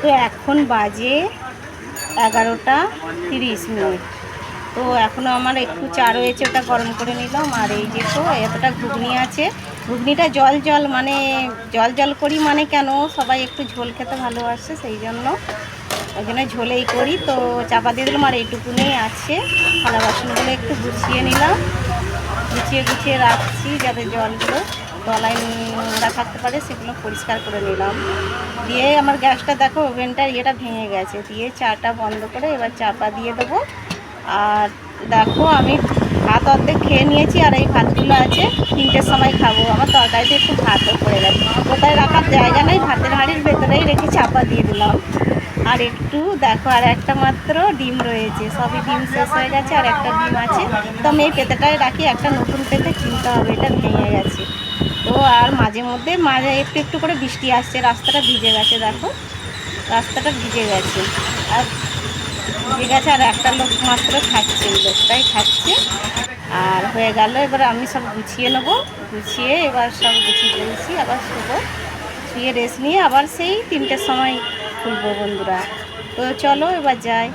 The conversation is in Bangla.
তো এখন বাজে এগারোটা তিরিশ মিনিট। তো এখনও আমার একটু চা রয়েছে, ওটা গরম করে নিলাম। আর এই যে তো এতটা ঘুগনি আছে, ঘুগনিটা জল জল মানে জল জল করি মানে কেন? সবাই একটু ঝোল খেতে ভালোবাসে, সেই জন্য। ওই জন্য ঝোলেই করি। তো চাপা দিয়ে দিলাম, আর এইটুকুনি আছে। থালা বাসনগুলো একটু গুছিয়ে নিলাম। গুছিয়ে গুছিয়ে রাখছি যাতে জলগুলো তলায় নোংরা থাকতে পারে, সেগুলো পরিষ্কার করে নিলাম। দিয়ে আমার গ্যাসটা দেখো ওভেনটার ইয়েটা ভেঙে গেছে। দিয়ে চাটা বন্ধ করে এবার চাপা দিয়ে দেবো। আর দেখো, আমি ভাত অর্ধেক খেয়ে নিয়েছি, আর এই ভাতগুলো আছে, তিনটের সময় খাব। আমার তরকারিতে একটু ভাতও পড়ে গেছে। কোথায় রাখার জায়গা নেই, ভাতের হাঁড়ির ভেতরেই রেখে চাপা দিয়ে দিলাম। আর একটু দেখো, আর একটা মাত্র ডিম রয়েছে। সবই ডিম শেষ হয়ে গেছে, আর একটা ডিম আছে। তো আমি এই পেতেটায় রাখি, একটা নতুন পেতে কিনতে হবে, এটা ভেঙে গেছে। আর মাঝে মধ্যে মাঝে একটু একটু করে বৃষ্টি আসছে, রাস্তাটা ভিজে গেছে দেখো, রাস্তাটা ভিজে গেছে। আর ভিজে গেছে আর একটা লোক মাত্র খাচ্ছে, লোকটাই খাচ্ছে। আর হয়ে গেল, এবার আমি সব গুছিয়ে নেব। গুছিয়ে এবার সব গুছিয়ে ফেলছি, আবার শুবো। শুয়ে রেস্ট নিয়ে আবার সেই তিনটের সময় খুলবো বন্ধুরা। তো চলো এবার যাই।